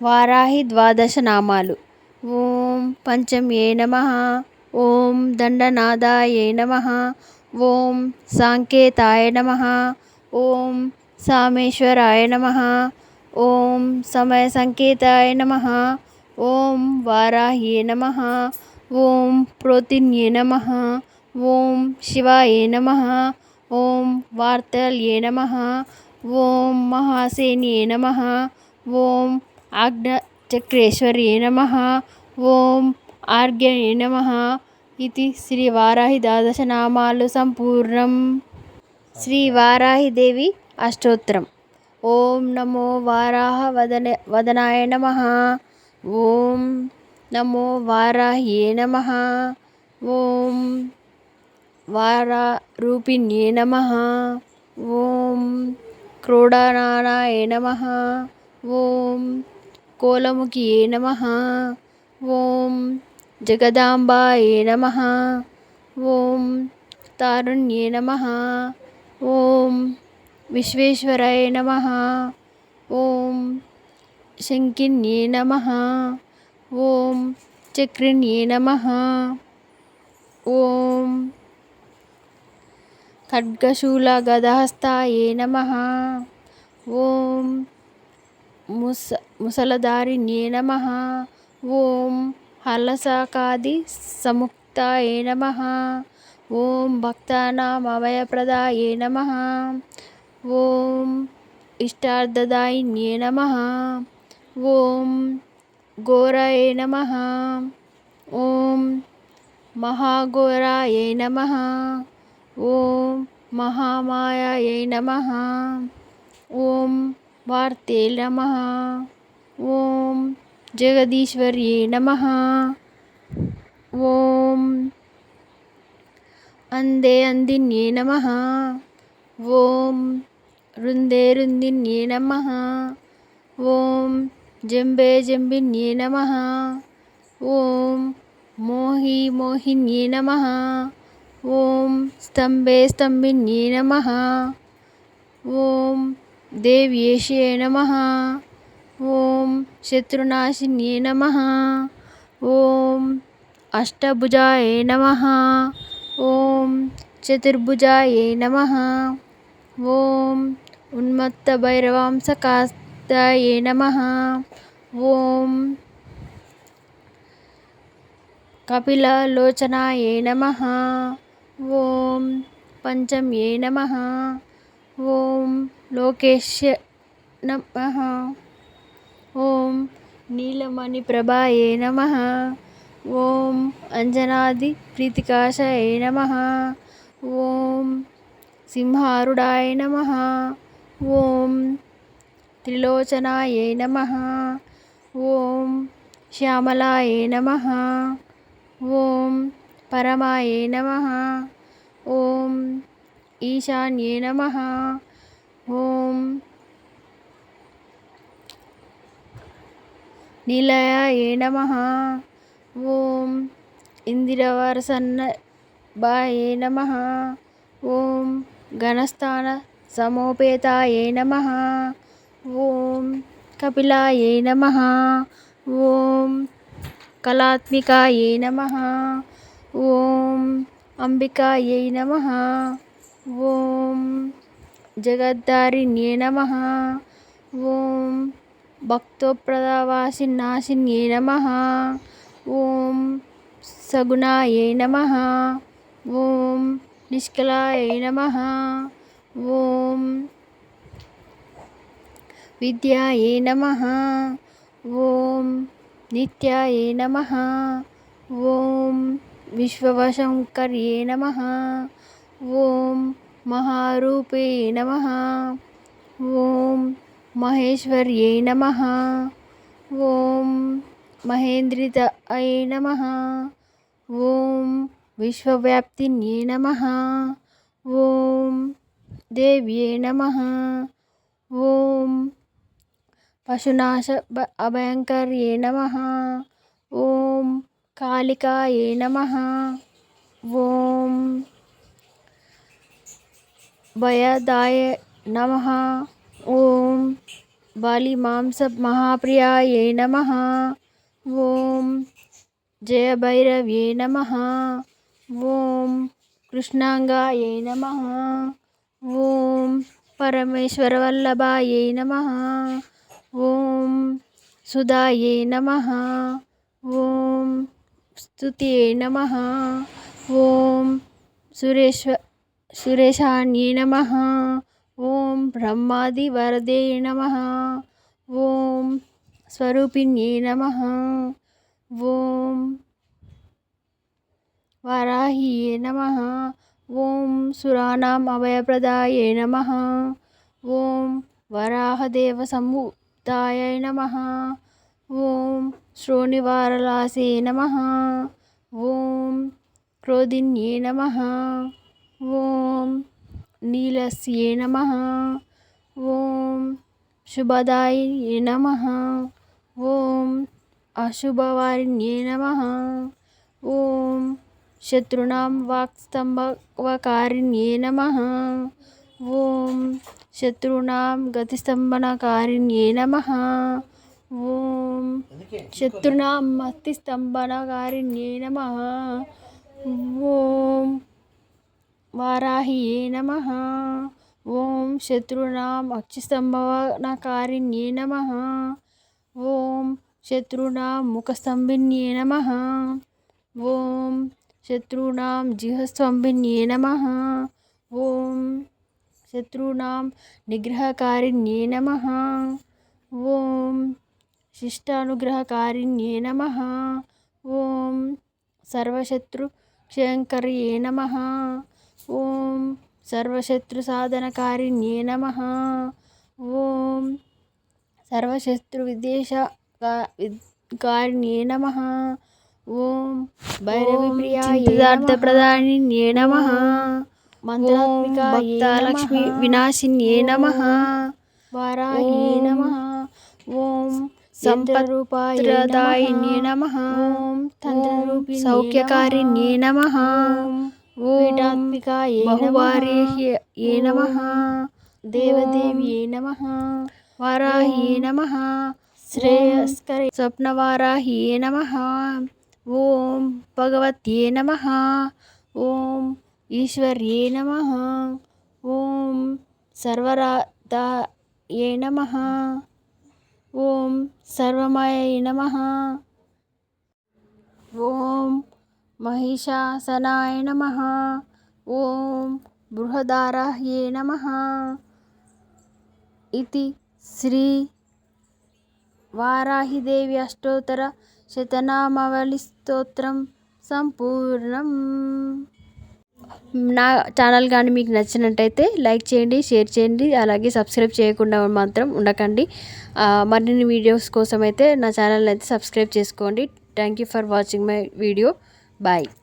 వారాహి ద్వాదశ నామాలు ఓం పంచమ్యే నమ ఓం దండనాదాయే నమ ఓం సాంకేతాయ నమ ఓం సామేశ్వరాయ నమ ఓం సమయ సంకేతాయ నమ ఓం వారాహ్యే నమ ఓం ప్రోతిన్యే నమ ఓం శివాయ నమ ఓం వార్తల్యే నమ ఓం మహాసేన్యే నమ ఓం ఆజ్ఞచక్రేశ్వర్యే నమ ఓం ఆర్ఘ్యే నమ ఇది శ్రీ వారాహి ద్వాదశనామాలు సంపూర్ణం శ్రీ వారాహిదేవి అష్టోత్తరం ఓం నమో వారాహ వదన వదనాయ నమ ఓం నమో వారాహ్యే నమ ఓం వారారూపిణ్యే నమ ఓం క్రోడనానాయ నమ ఓం కోలముఖియే నమ? ఓం జగదాంబాయే నమ. ఓం తారుణ్యే నమ. ఓం విశ్వేశ్వరాయ నమ. ఓం శంకిన్యే నమ. ఓం చక్రిణ్యే నమ. ఓం ఖడ్గశూల గదహస్తాయే నమ. ఓం ముస ముసలధారి నే నమ ఓం హలసకాది సముక్తాయే నమ. ఓం భక్తానాం భక్తానామభయప్రదాయే నమ. ఓం ఇష్టార్థదాయిన్యే నమ. ఓం ఘోరాయ నమ. ఓం మహాఘోరాయ నమ. ఓం మహామాయాయ నమ. ఓం वार्ते नमः ॐ जगदीश्वर्ये नमः। ॐ अन्दे अन्दिन्ये नमः। ॐ रुंदे रुन्दिन्ये नमः। ॐ जंबे जम्बिन्ये नमः। ॐ मोहि मोहिन्ये नमः। ॐ स्तम्भे स्तम्भिन्ये नमः। ॐ దేవ్యేషే నమ. ఓం శత్రునాశిన్యే నమ. ఓం అష్టభుజాయ నమ. ఓం చతుర్భుజాయ నమ. ఓం ఉన్మత్త ఉన్మత్తభైరవాంసకాస్తాయ నమ. ఓం కపిలలోచనాయ నమ. ఓం పంచమ్యే నమ. ఓం లోకేశ నమ. ఓం నీలమణి ప్రభాయే నమ. ఓం అంజనాది ప్రీతికాశాయ నమ. ఓం సింహారుడాయ నమ. ఓం త్రిలోచనాయ నమ. ఓం శ్యామలాయ నమ. ఓం పరమాయ నమ. ఓం ఈశాన్యే నమ. ఓం. నిలయే నమ. ఓం. ఇందిరవరసన్న బాయే నమ. ఓం. ఘనస్థాన సమోపేతాయే నమ. ఓం. కపిలాయే నమ. ఓం. కళాత్మికాయే నమ. ఓం. అంబికాయై నమ. ओम जगद्दारी नम। ओम भक्त ॐ जगद्धारिण्ये नमः। ॐ भक्तोप्रदावासिन्नाशिन्ये नमः ॐ सगुणायै नमः। ॐ निष्कलायै नमः। ॐ विद्यायै नमः। ॐ नित्यायै नम। ओम विश्ववशङ्कर्ये नमः। ఓం మహారూపే నమ. ఓం మహేశ్వర్యై నమ. ఓం మహేంద్రిత మహేంద్రితాయ నమ. ఓం విశ్వవ్యాప్తిన్యే నమ. ఓం దేవ్యే నమ. ఓం పశునాశ అభయంకర్యే నమ. ఓం కాళికాయే నమ. ఓం भयदाय नम। ओं बलिमांस महाप्रियाय नम। ओं जय भैरव नम। ओं कृष्णांगा नम। ओं परमेश्वर वल्लभाय नम। ओं सुधाय नम। ओं स्तुति नम। ओं सुरेश्वर సురేశాన్యే నమ. ఓం బ్రహ్మాది వరదే నమ. ఓం స్వరూపిణ్యే నమ. ఓం వారాహియే నమ. ఓం సురాణం అభయప్రదాయే నమ. ఓం వరాహదేవ సంయుక్తాయ నమ. ఓం శ్రోణివారలాసే నమ. ఓం క్రోధిన్యే నమ. ॐ नीलस्ये नमः। ॐ शुभदायिन्ये नमः। ॐ अशुभवारिण्ये नमः। ॐ शत्रूणां वाक्स्तम्भवकारिण्ये नमः। ॐ शत्रूणां गतिस्तम्भनकारिण्ये नमः। ॐ शत्रूणां मतिस्तम्भनकारिण्ये नमः। ॐ वाराह्ये नमः। ॐ शत्रूणाम् अक्षिस्तम्भनकारिण्ये नमः। ॐ शत्रूणां मुखस्तम्भिन्ये नमः। ॐ शत्रूणां जिह्वस्तम्भिन्ये नमः। ॐ शत्रूणां निग्रहकारिण्ये नमः। ॐ शिष्टानुग्रहकारिण्ये नमः। ॐ सर्वशत्रुक्षयङ्कर्ये नमः। ॐ सर्वशत्रुसाधनकारिण्ये नमः। ॐ सर्वशत्रुविद्वेषकारिण्ये नमः। ॐ भैरविप्रियार्थप्रदानिन्ये नमः। मन्त्रात्मिकालक्ष्मी विनाशिन्ये नमः। वाराह्ये नमः। ॐ सम्पद्रूपायदायिन्ये नमः। ॐ तन्त्ररूपिण्ये सौख्यकारिण्ये नमः। पीठात्मिकायै बहुवार्ये नमः। देवदेव्यै नमः। वाराह्ये नमः। श्रेयस्करे स्वप्नवाराह्ये नमः। ॐ भगवत्यै नमः। ॐ ईश्वर्ये नमः। ॐ सर्वराधायै नमः। ॐ सर्वमयै नमः। మహిషాసనాయ నమ. ఓం బృహదారాహ్యే నమ. ఇది శ్రీ వారాహిదేవి అష్టోత్తర శతనామవళి స్తోత్రం సంపూర్ణం. నా ఛానల్ కానీ మీకు నచ్చినట్టయితే లైక్ చేయండి షేర్ చేయండి అలాగే సబ్స్క్రైబ్ చేయకుండా మాత్రం ఉండకండి. మరిన్ని వీడియోస్ కోసం అయితే నా ఛానల్ అయితే సబ్స్క్రైబ్ చేసుకోండి. Thank you for watching my video. Bye.